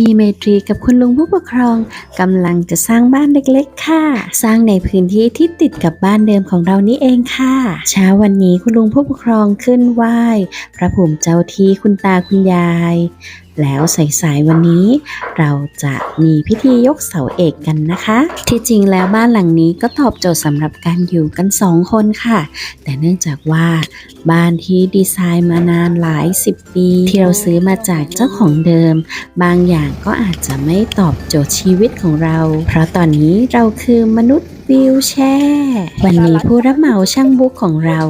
มีเมตรีกับคุณลุงผู้ปกครองกำลังจะสร้างบ้านเล็กๆ ค่ะ สร้างในพื้นที่ที่ติดกับบ้านเดิมของเรานี่เองค่ะเช้าวันนี้คุณลุงผู้ปกครองขึ้นไหว้ พระภูมิเจ้าที่คุณตาคุณยาย แล้วสายๆวันนี้เราจะมีพิธียกเสาเอกกันนะคะ ที่จริงแล้วบ้านหลังนี้ก็ตอบโจทย์สำหรับการอยู่กันสองคนค่ะ แต่เนื่องจากว่าบ้านที่ดีไซน์มานานหลายสิบปี ที่เราซื้อมาจากเจ้าของเดิม บางอย่างก็อาจจะไม่ตอบโจทย์ชีวิตของเรา เพราะตอนนี้เราคือมนุษย์วิวแชร์วันนี้ผู้รับเหมาช่างบุ๊กของเรา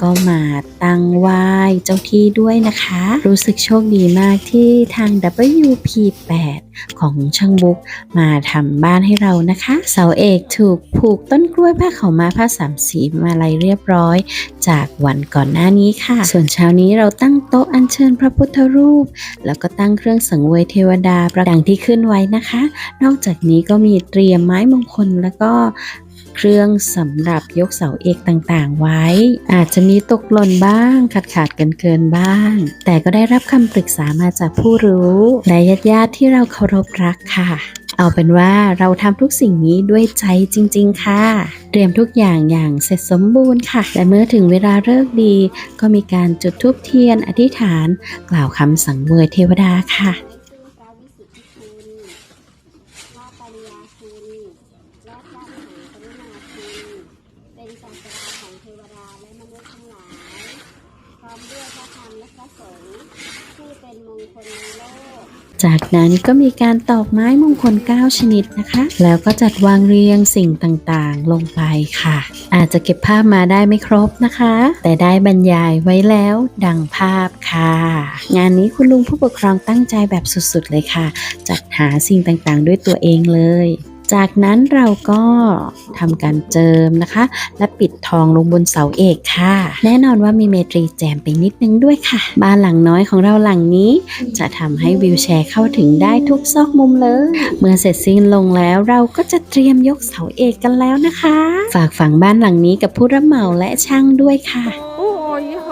ก็มาตั้งไหว้เจ้าที่ด้วยนะคะ รู้สึกโชคดีมากที่ทาง WP8 ของช่างบุ๊กมาทำบ้านให้เรานะคะ เสาเอกถูกผูกต้นกล้วยผ้าขาวม้าผ้าสามสีมาลัยเรียบร้อย จากวันก่อนหน้านี้ค่ะ ส่วนเช้านี้เราตั้งโต๊ะอัญเชิญพระพุทธรูป แล้วก็ตั้งเครื่องสังเวยเทวดาประดังที่ขึ้นไว้นะคะ นอกจากนี้ก็มีเตรียมไม้มงคลแล้วก็เครื่องสำหรับยกเสาเอกต่างๆ ไว้ อาจจะมีตกหล่นบ้างขาดขาดกันเกินบ้าง แต่ก็ได้รับคำปรึกษามาจากผู้รู้และญาติๆที่เราเคารพรักค่ะ เอาเป็นว่าเราทำทุกสิ่งนี้ด้วยใจจริง ๆ ค่ะ เตรียมทุกอย่างอย่างเสร็จสมบูรณ์ค่ะ และเมื่อถึงเวลาเลิกดี ก็มีการจุดธูปเทียนอธิษฐาน กล่าวคำสังเวยเทวดาค่ะวิสุทธิคุณพระปริยาคุณ และพระมหากรุณาคุณ เป็นศาสดาของเทวดาและมนุษย์ทั้งหลาย พร้อ มด้วยพระธรรมและพระสงฆ์ที่เป็นมงคลในโลก จากนั้นก็มีการตอกไม้มงคล 9 ชนิดนะคะ แล้วก็จัดวางเรียงสิ่งต่างๆ ลงไปค่ะ อาจจะเก็บภาพมาได้ไม่ครบนะคะ แต่ได้บรรยายไว้แล้วดังภาพค่ะ งานนี้คุณลุงผู้ปกครองตั้งใจแบบสุดๆเลยค่ะ จัดหาสิ่งต่างๆ ด้วยตัวเองเลย จากนั้นเราก็ทำการเจิมนะคะ และปิดทองลงบนเสาเอกค่ะ แน่นอนว่ามีเมตรีแจมไปนิดนึงด้วยค่ะ บ้านหลังน้อยของเราหลังนี้ จะทำให้วิวแชร์เข้าถึงได้ทุกซอกมุมเลย เมื่อเสร็จสิ้นลงแล้วเราก็จะเตรียมยกเสาเอกกันแล้วนะคะ ฝากฝังบ้านหลังนี้กับผู้รับเหมาและช่างด้วยค่ะโอ้ยโห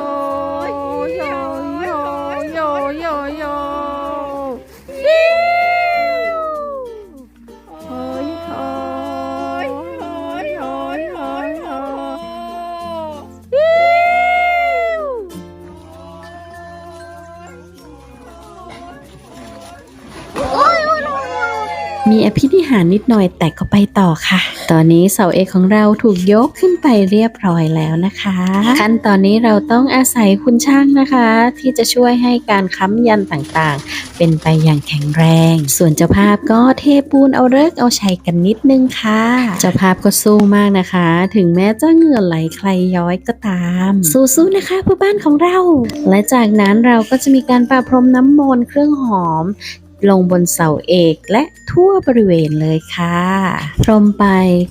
ยโยโยโยโยโย มีอภินิหารนิดหน่อยแต่ก็ไปต่อค่ะ ตอนนี้เสาเอกของเราถูกยกขึ้นไปเรียบร้อยแล้วนะคะ ขั้นตอนนี้เราต้องอาศัยคุณช่างนะคะ ที่จะช่วยให้การค้ำยันต่างๆ เป็นไปอย่างแข็งแรง ส่วนเจ้าภาพก็เทปูนเอาเลิกเอาชัยกันนิดนึงค่ะ เจ้าภาพก็สู้มากนะคะ ถึงแม้จะเหงื่อไหลใครย้อยก็ตาม สู้ๆนะคะเพื่อบ้านของเรา และจากนั้นเราก็จะมีการปะพรมน้ำมนต์เครื่องหอม ลงบนเสาเอกและทั่วบริเวณเลยค่ะ พรมไป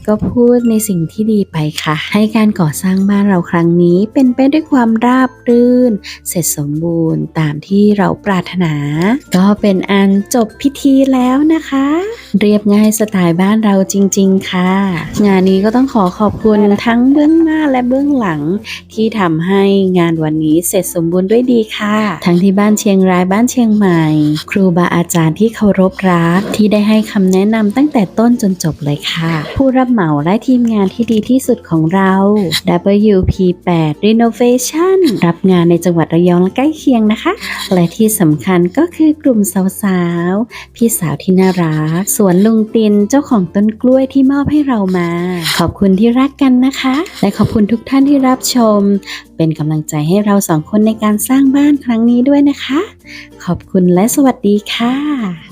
ก็พูดในสิ่งที่ดีไปค่ะ ให้การก่อสร้างบ้านเราครั้งนี้เป็นไปด้วยความราบรื่น เสร็จสมบูรณ์ตามที่เราปรารถนา ก็เป็นอันจบพิธีแล้วนะคะ เรียบง่ายสไตล์บ้านเราจริง ๆ ค่ะ งานนี้ก็ต้องขอขอบคุณทั้งเบื้องหน้าและเบื้องหลัง ที่ทำให้งานวันนี้เสร็จสมบูรณ์ด้วยดีค่ะ ทั้งที่บ้านเชียงรายบ้านเชียงใหม่ ครูบาอาจารารย์ที่เคารพรักที่ได้ให้คำแนะนำตั้งแต่ต้นจนจบเลยค่ะ ผู้รับเหมาและทีมงานที่ดีที่สุดของเรา WP8 Renovation รับงานในจังหวัดระยองและใกล้เคียงนะคะ และที่สำคัญก็คือกลุ่มสาวๆ พี่สาวที่น่ารัก สวนลุงตินเจ้าของต้นกล้วยที่มอบให้เรามา ขอบคุณที่รักกันนะคะ และขอบคุณทุกท่านที่รับชมเป็นกำลังใจให้เราสองคนในการสร้างบ้านครั้งนี้ด้วยนะคะ ขอบคุณและสวัสดีค่ะ